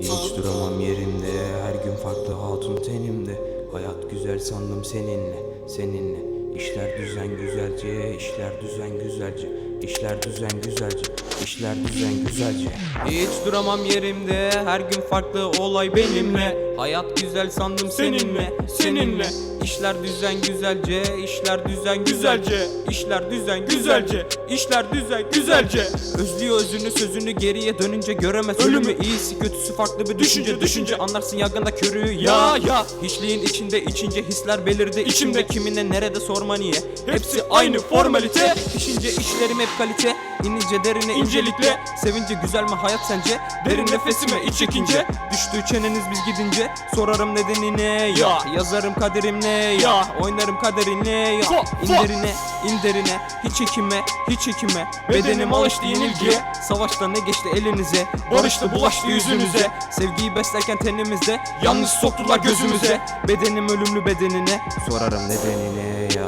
Hiç duramam yerimde Her gün farklı hatun tenimde. Hayat güzel sandım seninle Seninle. İşler düzen güzelce işler düzen güzelce. İşler düzen güzelce işler düzen güzelce. Hiç duramam yerimde Her gün farklı olay benimle. Hayat güzel sandım seninle Seninle. İşler düzen güzelce, işler düzen güzelce. İşler düzen güzelce, işler düzen güzelce. Özlüyor özünü sözünü geriye dönünce göremez ölümü. iyisi kötüsü farklı bir düşünce, düşünce anlarsın yangında körüğü ya ya. Hiçliğin içinde içince hisler belirdi içimde kimine nerede sorma niye. Hepsi aynı formalite. Pişince işlerim hep kalite. İnince derine incelikle. Sevince güzel mi hayat sence? Derin nefesime iç çekince. Düştüğü çeneniz biz gidince. Sorarım nedenine ya. Yazarım kaderim ne ya. Oynarım kaderine ya. İnderine, inderine. Hiç çekime, hiç çekime. Bedenim alıştı yenilgiye. Savaşta ne geçti elinize? Barışta bulaştı yüzünüze. Sevgiyi beslerken tenimizde. Yanlış soktular gözümüze. Bedenim ölümlü bedenine. Sorarım nedenine ya.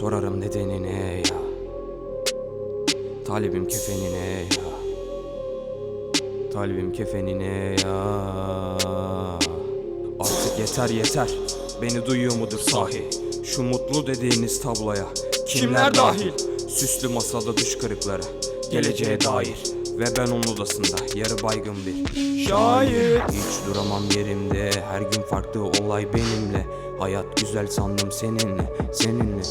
Sorarım nedenine ya. Talibim kefenine ya. Talibim kefenine ya. Artık yeter yeter. Beni duyuyor mudur sahi? Şu mutlu dediğiniz tabloya kimler dahil? Süslü masada düş kırıkları geleceğe dair. ve ben onun odasında yarı baygın bir şair Hiç duramam yerimde her gün farklı olay benimle. Hayat güzel sandım seninle seninle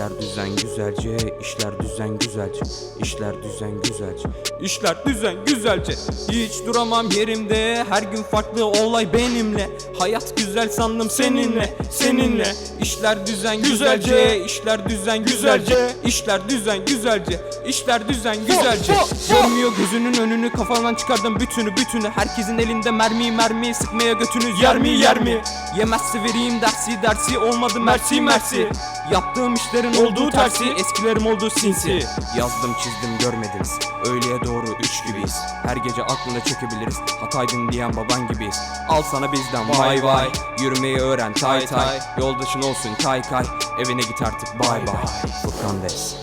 İşler düzen güzelce işler düzen güzelce İşler düzen güzelce. İşler düzen güzelce Hiç duramam yerimde. Her gün farklı olay benimle. Hayat güzel sandım seninle seninle. İşler düzen güzelce işler düzen güzelce İşler düzen güzelce işler düzen güzelce. Görmüyor gözünün önünü kafadan çıkardım bütünü bütünü. Herkesin elinde mermi mermi. Sıkmaya götünüz yer mi yer mi? Yemezse vereyim dersi dersi olmadı mersi mersi Yaptığım işlerin olduğu tersi eskilerim olduğu sinsi. Yazdım çizdim görmediniz. Öğleye doğru üç gibiyiz. Her gece aklında çekebiliriz. Hataydın diyen baban gibiyiz. Al sana bizden vay vay Yürümeyi öğren tay tay Yoldaşın olsun kay kay. Evine git artık bay bay Furkan Des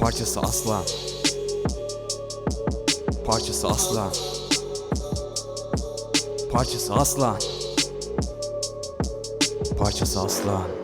Parçası aslan. Parçası aslan. Parçası aslan Parçası aslan